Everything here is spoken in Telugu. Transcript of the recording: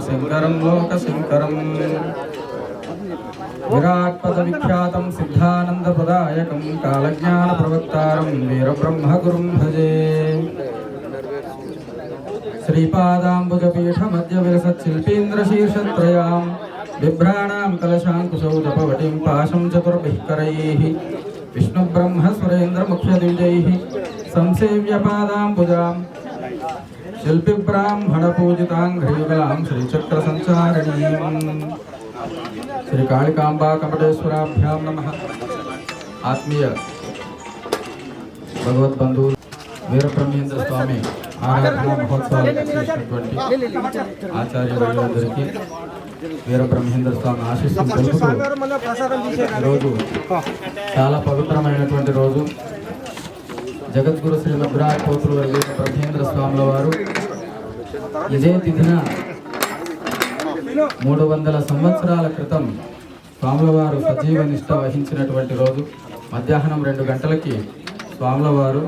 శంకరం లోకశంకరం. విరాట్ పద విఖ్యాతం సిద్ధానంద పదాయకం కాలజ్ఞాన ప్రవక్తారం వీరబ్రహ్మగురుం భజే శ్రీపాదాంబుజపీఠ మధ్య విలసత్ శిల్పీంద్ర శీర్షత్రయాం బిభ్రాణాం కలశాంకుశౌ జపవటిం పాశం శిల్పి బ్రాహ్మణ పూజితాంఘ్రీగలాం శ్రీచక్ర సంచారిణీం శ్రీ కాళికాంబా కపటేశ్వరాభ్యాం నమ. ఆత్మీయ భగవద్బంధువులు వీరబ్రహ్మేంద్ర స్వామి ఆరాధన మహోత్సవాలు చేసినటువంటి ఆచార్యులందరికీ వీరబ్రహ్మేంద్ర స్వామి ఆశీస్సులు తెలుపుతూ ఈరోజు చాలా పవిత్రమైనటువంటి జగద్గురు శ్రీ మధురాయ పోతులు బ్రహ్మేంద్ర స్వాముల వారు. ఇదే తిథిన మూడు వందల సంవత్సరాల క్రితం స్వాముల వారు సజీవ నిష్ట వహించినటువంటి రోజు. మధ్యాహ్నం రెండు గంటలకి స్వాముల వారు